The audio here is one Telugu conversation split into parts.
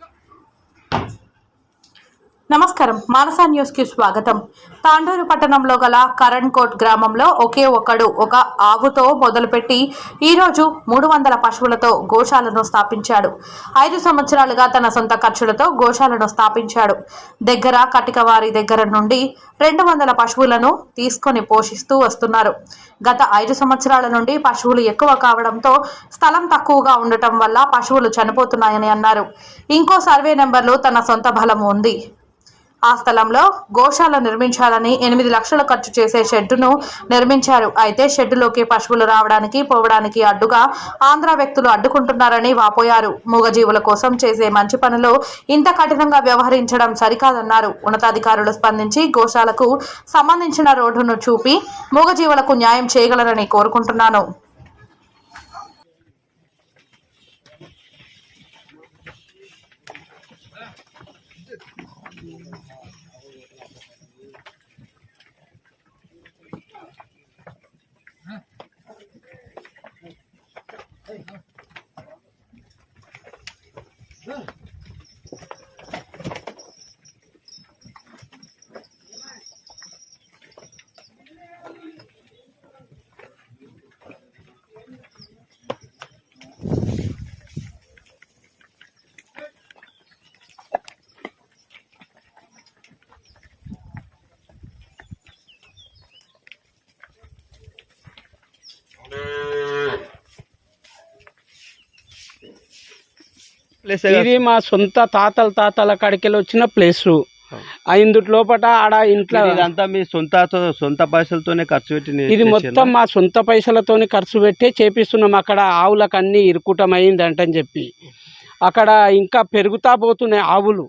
Да. నమస్కారం. మానసా న్యూస్కి స్వాగతం. తాండూరు పట్టణంలో గల కరణ్ కోట్ గ్రామంలో ఒకే ఒకడు ఒక ఆవుతో మొదలుపెట్టి ఈరోజు మూడు వందల పశువులతో గోశాలను స్థాపించాడు. ఐదు సంవత్సరాలుగా తన సొంత ఖర్చులతో గోశాలను స్థాపించాడు. దగ్గర కటికవారి దగ్గర నుండి రెండు వందల పశువులను తీసుకొని పోషిస్తూ వస్తున్నారు. గత ఐదు సంవత్సరాల నుండి పశువులు ఎక్కువ కావడంతో స్థలం తక్కువగా ఉండటం వల్ల పశువులు చనిపోతున్నాయని అన్నారు. ఇంకో సర్వే నెంబర్లో తన సొంత బలం ఉంది. ఆ స్థలంలో గోశాల నిర్మించాలని ఎనిమిది లక్షలు ఖర్చు చేసే షెడ్డును నిర్మించారు. అయితే షెడ్డులోకి పశువులు రావడానికి పోవడానికి అడ్డుగా ఆంధ్ర వ్యక్తులు అడ్డుకుంటున్నారని వాపోయారు. మూగజీవుల కోసం చేసే మంచి పనులు ఇంత కఠినంగా వ్యవహరించడం సరికాదన్నారు. ఉన్నతాధికారులు స్పందించి గోశాలకు సంబంధించిన రోడ్డును చూపి మూగజీవులకు న్యాయం చేయగలరని కోరుకుంటున్నాను. ప్లేస్ ఇది మా సొంత తాతల తాతల కాడికెళ్ళి వచ్చిన ప్లేస్ ఇందుట్ లోపట ఆడ ఇంట్లో ఇదంతా మీ సొంత సొంత పైసలతోనే ఖర్చు పెట్టి ఇది? మొత్తం మా సొంత పైసలతోని ఖర్చు పెట్టి చేపిస్తున్నాం. అక్కడ ఆవులకు అన్ని ఇరుకుటమైంది అంటని చెప్పి. అక్కడ ఇంకా పెరుగుతా పోతున్నాయి ఆవులు.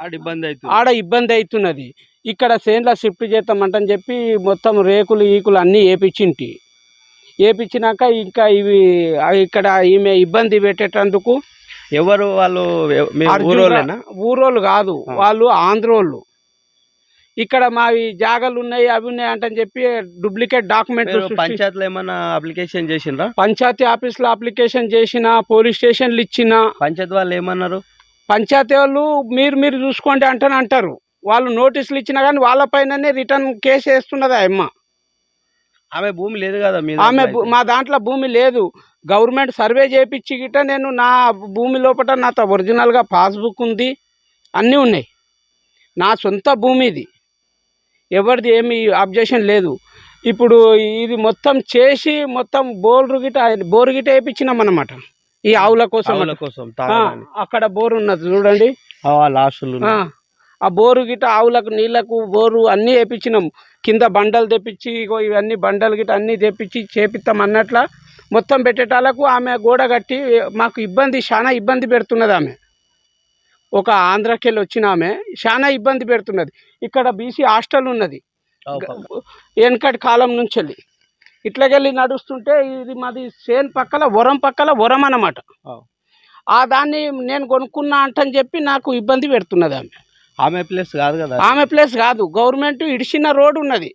ఆడ ఇబ్బంది అవుతుంది ఆడ ఇబ్బంది అవుతున్నది ఇక్కడ చేన్ల షిఫ్ట్ చేస్తామంటని చెప్పి మొత్తం రేకులు ఈకులు అన్నీ వేపించింటి వేపించినాక ఇంకా ఇవి ఇక్కడ ఈమె ఇబ్బంది పెట్టేటందుకు ఎవరు వాళ్ళు ఊరోళ్ళేనా? ఊరోళ్ళు కాదు. వాళ్ళు ఆంధ్రోళ్ళు. ఇక్కడ మావి జాగాలు ఉన్నాయి అవి ఉన్నాయి అంటని చెప్పి డూప్లికేట్ డాక్యుమెంట్ పంచాయతీలో ఏమన్నా అప్లికేషన్ చేసిండ్రా? పంచాయతీ ఆఫీస్లో అప్లికేషన్ చేసిన పోలీస్ స్టేషన్లు ఇచ్చిన పంచాయతీ వాళ్ళు ఏమన్నారు? పంచాయతీ వాళ్ళు మీరు మీరు చూసుకోండి అంటని అంటారు. వాళ్ళు నోటీసులు ఇచ్చినా కానీ వాళ్ళపైననే రిటర్న్ కేసు వేస్తున్నది ఆ అమ్మ. ఆమె భూమి లేదు కదా మీ ఆమె. మా దాంట్లో భూమి లేదు. గవర్నమెంట్ సర్వే చేయించి గిట్ట నేను నా భూమి లోపల నాతో ఒరిజినల్గా పాస్బుక్ ఉంది. అన్నీ ఉన్నాయి. నా సొంత భూమి ఇది. ఎవరిది ఏమి అబ్జెక్షన్ లేదు. ఇప్పుడు ఇది మొత్తం చేసి మొత్తం బోర్లు గిట బోరు గిట వేయించినాం అనమాట ఈ ఆవుల కోసం కోసం. అక్కడ బోరు ఉన్నది చూడండి. లాస్టులు ఆ, బోరు గిట ఆవులకు నీళ్ళకు బోరు అన్నీ వేపించినాం. కింద బండలు తెప్పించి ఇగో ఇవన్నీ బండలు గిట అన్నీ తెప్పించి చేపిస్తాం అన్నట్ల మొత్తం పెట్టేటాలకు ఆమె గోడ కట్టి మాకు ఇబ్బంది చాలా ఇబ్బంది పెడుతున్నది ఆమె. ఒక ఆంధ్రాకెళ్ళి వచ్చిన ఆమె చాలా ఇబ్బంది పెడుతున్నది. ఇక్కడ బీసీ హాస్టల్ ఉన్నది. వెనకటి కాలం నుంచి వెళ్ళి ఇట్లకెళ్ళి నడుస్తుంటే ఇది మాది సేన్ పక్కల వరం పక్కల వరం అన్నమాట. ఆ. ఆ దాన్ని నేను కొనుక్కున్నా అంటని చెప్పి నాకు ఇబ్బంది పెడుతున్నది ఆమె. ఆమె ప్లేస్ కాదు కదా ఆమె ప్లేస్ కాదు. గవర్నమెంట్ ఇడిచిన రోడ్ ఉన్నది.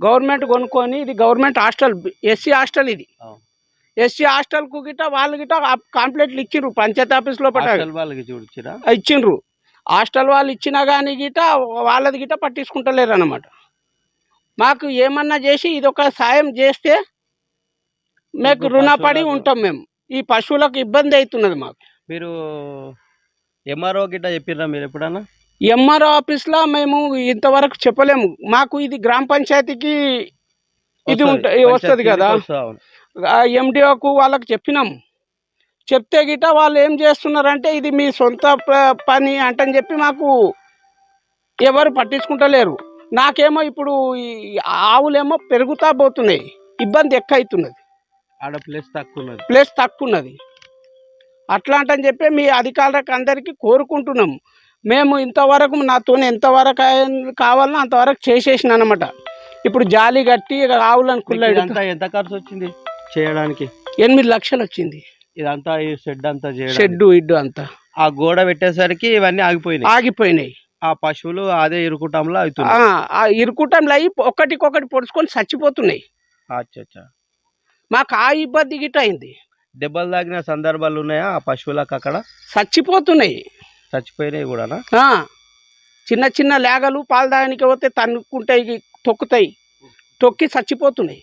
గవర్నమెంట్ కొనుక్కొని ఇది గవర్నమెంట్ హాస్టల్ ఎస్సీ హాస్టల్ ఇది. ఎస్సీ హాస్టల్కు గిట్ట వాళ్ళు గిట్ట కాంప్లైంట్లు ఇచ్చిండ్రు పంచాయతీ ఆఫీస్ హాస్టల్ చూడిచ్చిరా ఇచ్చిండ్రు హాస్టల్ వాళ్ళు ఇచ్చినా కానీ గిట వాళ్ళది గిట పట్టించుకుంటలేరు అనమాట మాకు ఏమన్నా చేసి ఇది ఒక సాయం చేస్తే మీకు రుణపడి ఉంటాం మేము. ఈ పశువులకు ఇబ్బంది అవుతున్నది మాకు. మీరు ఎంఆర్ఓ గిట్ట చెప్పిర్రా మీరు ఎప్పుడన్నా? ఎంఆర్ఓ ఆఫీస్లో మేము ఇంతవరకు చెప్పలేము. మాకు ఇది గ్రామ పంచాయతీకి ఇది. ఉంటుంది వస్తుంది కదా. ఎండిఓకు వాళ్ళకి చెప్పినాం. చెప్తే గిట వాళ్ళు ఏం చేస్తున్నారంటే ఇది మీ సొంత పని అంటని చెప్పి మాకు ఎవరు పట్టించుకుంటలేరు. నాకేమో ఇప్పుడు ఈ ఆవులేమో పెరుగుతా పోతున్నాయి. ఇబ్బంది ఎక్కువ అవుతున్నది ఆడ ప్లేస్ తక్కువ ప్లేస్ తక్కువ ఉన్నది అట్లా అంటని చెప్పి మీ అధికారులకు అందరికీ కోరుకుంటున్నాం. మేము ఇంతవరకు నాతో ఎంతవరకు అయ్యి- కావాలనో అంతవరకు చేసేసిన అనమాట ఇప్పుడు జాలి కట్టి ఆవులను ఇదంతా ఎంత ఖర్చు వచ్చింది చేయడానికి? ఎనిమిది లక్షలు వచ్చింది. ఇదంతా ఈ షెడ్ అంతా షెడ్డు ఇడ్డు అంతా. ఆ గోడ పెట్టేసరికి ఇవన్నీ ఆగిపోయినాయి. ఆగిపోయినాయి. ఆ పశువులు అదే ఇరుకుటంలో అవుతున్నాయి. ఆ ఇరుకుటంలో అయ్యి ఒకటికొకటి పొడుచుకొని చచ్చిపోతున్నాయి. అచ్చా అచ్చా మాకు ఆ ఇబ్బంది గిట్ట అయింది. దెబ్బలు తాగిన సందర్భాలు ఉన్నాయా ఆ పశువులకు అక్కడ? చచ్చిపోతున్నాయి. చచ్చిపోయినాయి కూడా చిన్న చిన్న లేగలు పాలు తాగడానికి పోతే తన్నుకుంటాయి తొక్కుతాయి. తొక్కి చచ్చిపోతున్నాయి.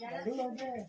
Gracias.